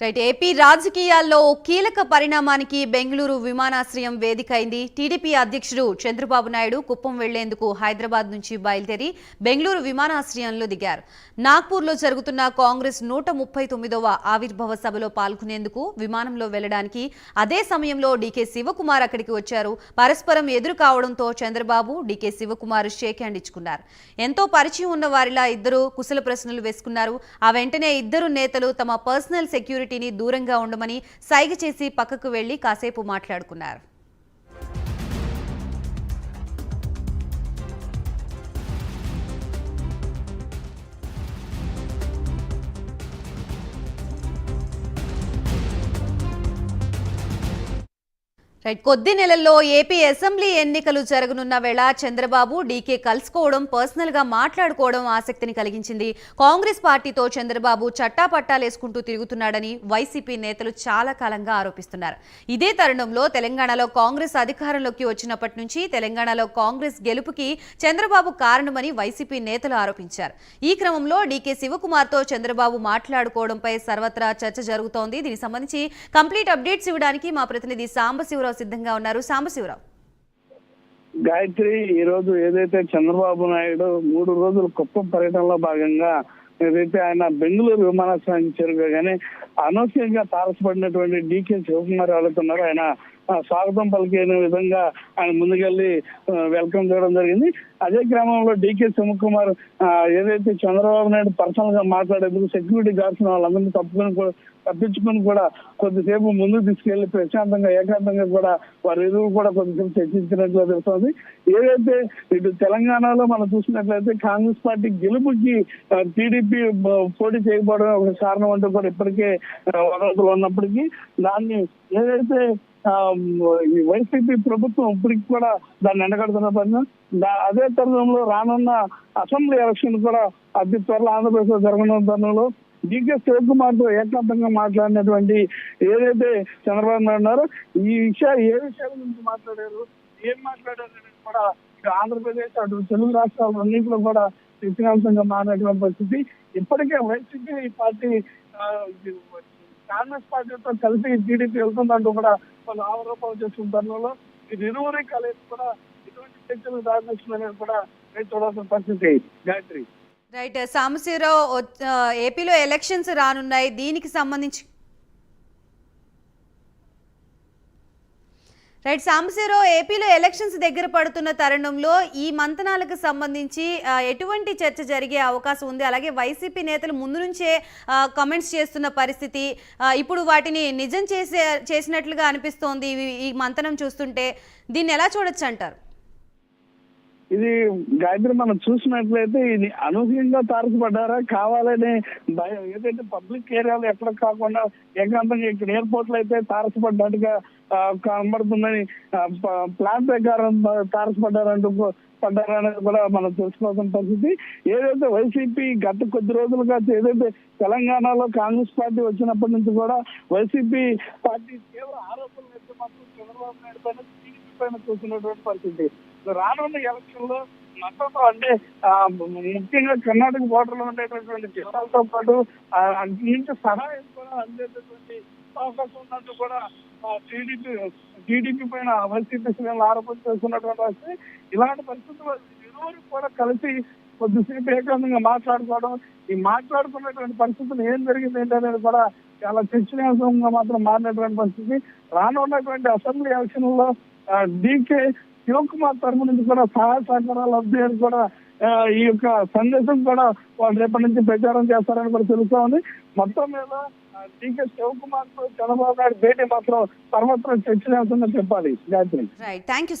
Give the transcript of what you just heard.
Right AP రాజకీయాల్లో కీలక పరిణామానికి బెంగళూరు విమానాశ్రయం వేదిక అయింది టీడీపీ అధ్యక్షుడు చంద్రబాబు నాయుడు కుప్పం వెళ్ళేందుకు హైదరాబాద్ నుంచి బయలుదేరి బెంగళూరు విమానాశ్రయంలో దిగారు. నాగ్పూర్లో జరుగుతున్న కాంగ్రెస్ నూట ముప్పై తొమ్మిదవ ఆవిర్భావ సభలో పాల్గొనేందుకు విమానంలో వెళ్ళడానికి అదే సమయంలో డీకే శివకుమార్ అక్కడికి వచ్చారు. పరస్పరం ఎదురు కావడంతో Chandrababu DK Shivakumar shake hand ఇచ్చుకున్నారు. ఎంతో పరిచయం ఉన్న వారిలా ఇద్దరు కుశల ప్రశ్నలు వేసుకున్నారు. ఆ వెంటనే ఇద్దరు నేతలు తమ పర్సనల్ సెక్యూరిటీ సెక్యూరిటీని దూరంగా ఉండమని సైగ చేసి పక్కకు వెళ్ళి కాసేపు మాట్లాడుకున్నారు. రైట్ కొద్ది నెలల్లో ఏపీ అసెంబ్లీ ఎన్నికలు జరగనున్న వేళ చంద్రబాబు డీకే కలుసుకోవడం పర్సనల్గా మాట్లాడుకోవడం ఆసక్తిని కలిగించింది. కాంగ్రెస్ పార్టీతో చంద్రబాబు చట్టాపట్టాలేసుకుంటూ తిరుగుతున్నాడని వైసీపీ నేతలు చాలా కాలంగా ఆరోపిస్తున్నారు. ఇదే తరుణంలో తెలంగాణలో కాంగ్రెస్ అధికారంలోకి వచ్చినప్పటి నుంచి తెలంగాణలో కాంగ్రెస్ గెలుపుకి చంద్రబాబు కారణమని వైసీపీ నేతలు ఆరోపించారు. ఈ క్రమంలో డీకే శివకుమార్తో చంద్రబాబు మాట్లాడుకోవడంపై సర్వత్రా చర్చ జరుగుతోంది. దీనికి సంబంధించి కంప్లీట్ అప్డేట్స్ ఇవ్వడానికి మా ప్రతినిధి సాంబశివరావు సిద్ధంగా ఉన్నారు. సాంబశివరావు. గాయత్రి ఈ రోజు ఏదైతే చంద్రబాబు నాయుడు మూడు రోజుల గొప్ప పర్యటనలో భాగంగా ఏదైతే ఆయన బెంగళూరు విమానాశ్రయం చేరుకోగానే అనూహ్యంగా తారసపడినటువంటి డీకే శివకుమార్ ఆడుతున్నారు. ఆయన స్వాగతం పలికిన విధంగా ఆయన ముందుకెళ్ళి వెల్కమ్ చేయడం జరిగింది. అదే గ్రామంలో డీకే శివకుమార్ ఏదైతే చంద్రబాబు నాయుడు పర్సనల్గా మాట్లాడేందుకు సెక్యూరిటీ గార్డ్స్ వాళ్ళందరినీ తప్పుకొని తప్పించుకొని కూడా కొద్దిసేపు ముందుకు తీసుకెళ్ళి ప్రశాంతంగా ఏకాంతంగా కూడా వారి ఎదురు కూడా కొద్దిసేపు చర్చించినట్లు తెలుస్తుంది. ఏదైతే ఇటు తెలంగాణలో మనం చూసినట్లయితే కాంగ్రెస్ పార్టీ గెలుపుకి టీడీపీ పోటీ చేయకపోవడం ఒక కారణం అంటూ కూడా ఇప్పటికే వదంతులు ఉన్నప్పటికీ దాన్ని ఏదైతే ఈ వైసీపీ ప్రభుత్వం ఇప్పటికి కూడా దాన్ని ఎండగడుతున్న పని అదే తరుణంలో రానున్న అసెంబ్లీ ఎలక్షన్ కూడా అతి త్వరలో ఆంధ్రప్రదేశ్లో జరగనున్న తరుణంలో డీకే శివకుమార్తో ఏకాంతంగా మాట్లాడినటువంటి ఏదైతే చంద్రబాబు నాయుడు ఉన్నారో ఈ విషయాలు ఏ విషయాల గురించి మాట్లాడారు ఏం మాట్లాడారు అనేది కూడా ఆంధ్రప్రదేశ్ అటు తెలుగు రాష్ట్రాలు అన్నింటిలో కూడా చర్చనాంశంగా మారినటువంటి పరిస్థితి. ఇప్పటికే వైసీపీ పార్టీ కాంగ్రెస్ పార్టీతో కలిసి టీడీపీ వెళ్తుందంటూ కూడా వాళ్ళు ఆరోపణలు చేస్తున్న తరుణంలో ఇది ఇరువురి కలిసి కూడా ఇటువంటి చర్చలు దారితీస్తుందనేది కూడా నేను చూడాల్సిన పరిస్థితి గాయత్రి. రైట్ సాంబశివరావు ఏపీలో ఎలక్షన్స్ రానున్నాయి. దీనికి సంబంధించి రైట్ సాంబశివరావు ఏపీలో ఎలక్షన్స్ దగ్గర పడుతున్న తరుణంలో ఈ మంతనాలకు సంబంధించి ఎటువంటి చర్చ జరిగే అవకాశం ఉంది? అలాగే వైసీపీ నేతలు ముందు నుంచే కమెంట్స్ చేస్తున్న పరిస్థితి ఇప్పుడు వాటిని నిజం చేసే చేసినట్లుగా అనిపిస్తోంది ఈ మంతనం చూస్తుంటే. దీన్ని ఎలా చూడొచ్చు అంటారు? ఇది గాయత్రి మనం చూసినట్లయితే ఇది అనూహ్యంగా తారసపడ్డారా? కావాలని భయం. ఏదైతే పబ్లిక్ ఏరియాలో ఎక్కడ కాకుండా ఏకాంతంగా ఇక్కడ ఎయిర్పోర్ట్లో అయితే తారసపడ్డట్టుగా కనబడుతుందని ప- ప్లాన్ ప్రకారం తారసపడ్డారంటూ పడ్డారనేది కూడా మనం తెలుసుకోవాల్సిన పరిస్థితి. ఏదైతే వైసీపీ గత కొద్ది రోజులుగా ఏదైతే తెలంగాణలో కాంగ్రెస్ పార్టీ వచ్చినప్పటి నుంచి కూడా వైసీపీ పార్టీ తీవ్ర ఆరోపణలు అయితే మాత్రం చంద్రబాబు నాయుడు పైన టీడీపీ పైన చూస్తున్నటువంటి పరిస్థితి. రానున్న ఎలక్షన్లో మద్దతు అంటే ముఖ్యంగా కర్ణాటక బోర్డర్లో ఉండేటటువంటి జిల్లాలతో పాటు ఆ, నుంచి సహాయం కూడా అందేటటువంటి అవకాశం ఉన్నట్టు కూడా టీడీపీ టీడీపీ పైన వైసీపీ శ్రేణులు ఆరోపణ చేస్తున్నటువంటి ఇలాంటి పరిస్థితుల్లో ఇరువురు కూడా కలిసి కొద్దిసేపు ఏకాంతంగా మాట్లాడుకోవడం ఈ మాట్లాడుకున్నటువంటి పరిస్థితులు ఏం జరిగింది ఏంటనేది కూడా చాలా చర్చనీయాంశంగా మాత్రం మారినటువంటి పరిస్థితి. రానున్నటువంటి అసెంబ్లీ ఎలక్షన్లో డీకే శివకుమార్ తరపు నుంచి కూడా సహాయ సహకారాలు అభ్యర్థి కూడా ఈ యొక్క సందేశం కూడా వాళ్ళు రేపటి నుంచి ప్రచారం చేస్తారని కూడా తెలుస్తా ఉంది. మొత్తం మీద డీకే శివకుమార్తో చంద్రబాబు నాయుడు భేటీ మాత్రం సర్వత్రా చర్చనీయాంశంగా చెప్పాలి. గాయత్రి. Right thank you